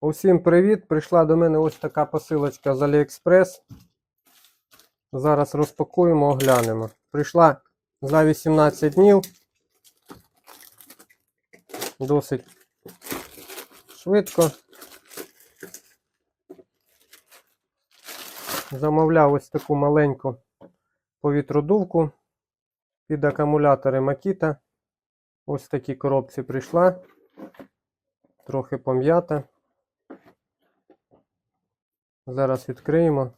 Усім привіт! Прийшла до мене ось така посилочка з AliExpress. Зараз розпакуємо, оглянемо. Прийшла за 18 днів. Досить швидко. Замовляв ось таку маленьку повітродувку під акумулятори Makita. Ось в такій коробці прийшла. Трохи пом'ята. Зараз відкриємо.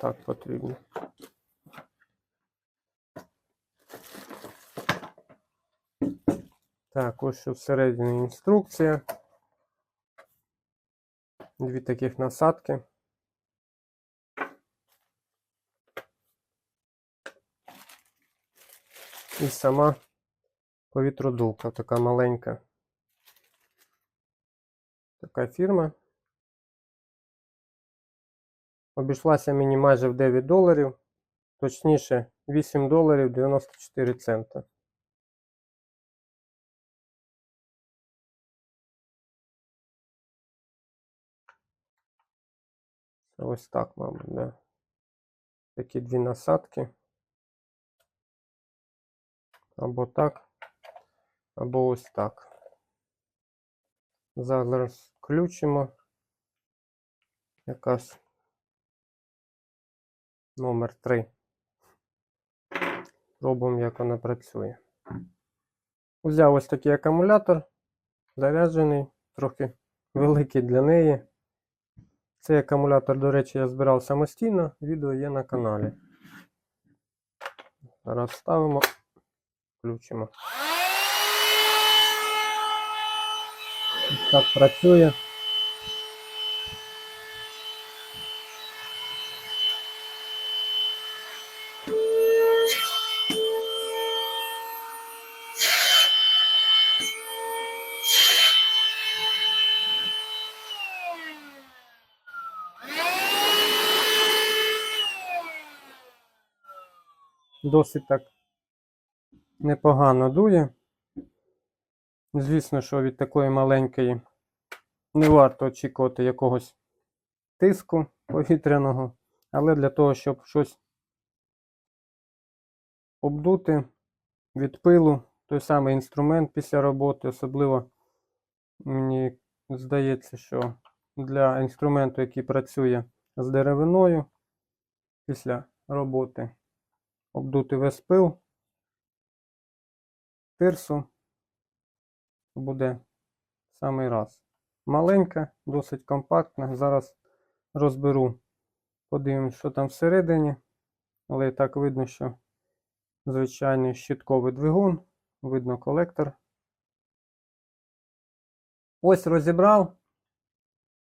Так потрібно. Так, ось що всередині інструкція. Дві таких насадки. І сама повітродувка така маленька. Така фірма. Обійшлася мені майже в 9 доларів, точніше 8 доларів 94 цента. Ось так, мабуть, да. Такі дві насадки. Або так, або ось так. Зараз включимо. Якась номер 3. Пробуємо, як вона працює. Взяв ось такий акумулятор, заряджений, трохи великий для неї. Цей акумулятор, до речі, я збирав самостійно, відео є на каналі. Зараз ставимо, включимо. Так працює. Досить так непогано дує. Звісно, що від такої маленької не варто очікувати якогось тиску повітряного, але для того, щоб щось обдути від пилу, той самий інструмент після роботи, особливо мені здається, що для інструменту, який працює з деревиною після роботи, обдути весь пил, тирсу буде самий раз. Маленька, досить компактна. Зараз розберу, подивимось, що там всередині. Але так видно, що звичайний щитковий двигун, видно колектор. Ось розібрав.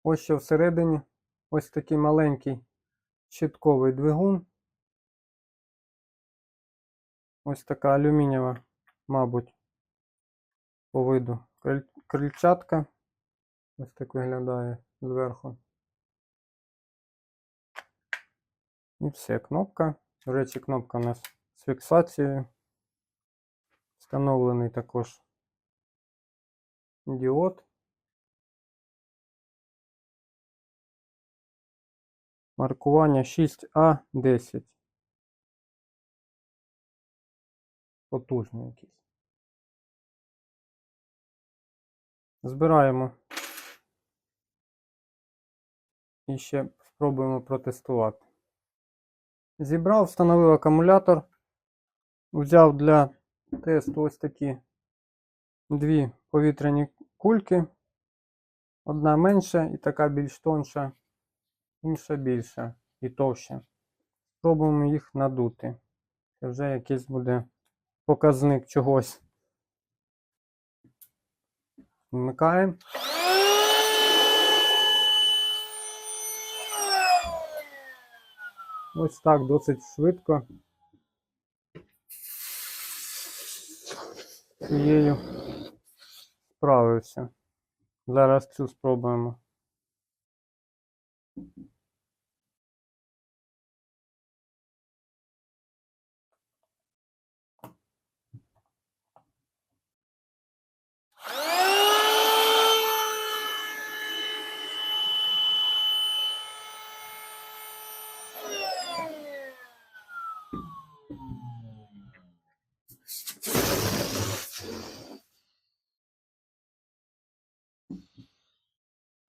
Ось що всередині. Ось такий маленький щитковий двигун. Ось така алюмінієва, мабуть, по виду крильчатка. Ось так виглядає зверху. І все, кнопка. До речі, кнопка у нас з фіксацією. Встановлений також діод. Маркування 6А10. Потужний якийсь. Збираємо. І ще спробуємо протестувати. Зібрав, встановив акумулятор. Взяв для тесту ось такі дві повітряні кульки. Одна менша і така більш тонша, інша більша і товща. Спробуємо їх надути. Це вже якийсь буде показник чогось. Вмикаємо. Ось так досить швидко. Цією справився. Зараз цю спробуємо.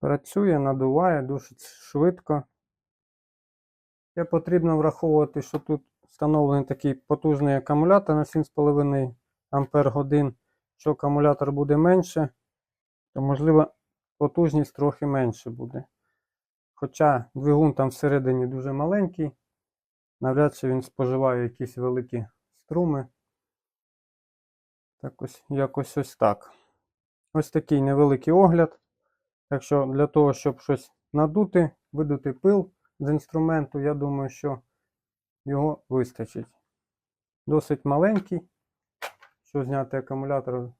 Працює, надуває дуже швидко. Ще потрібно враховувати, що тут встановлений такий потужний акумулятор на 7,5 Ампер годин. Якщо акумулятор буде менше, то можливо потужність трохи менше буде. Хоча двигун там всередині дуже маленький, навряд чи він споживає якісь великі струми. Так ось, якось ось так. Ось такий невеликий огляд. Так що для того, щоб щось надути, видути пил з інструменту, я думаю, що його вистачить. Досить маленький, що зняти акумулятор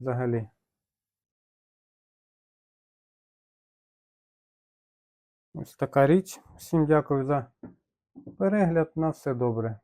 взагалі. Ось така річ. Всім дякую за перегляд. На все добре.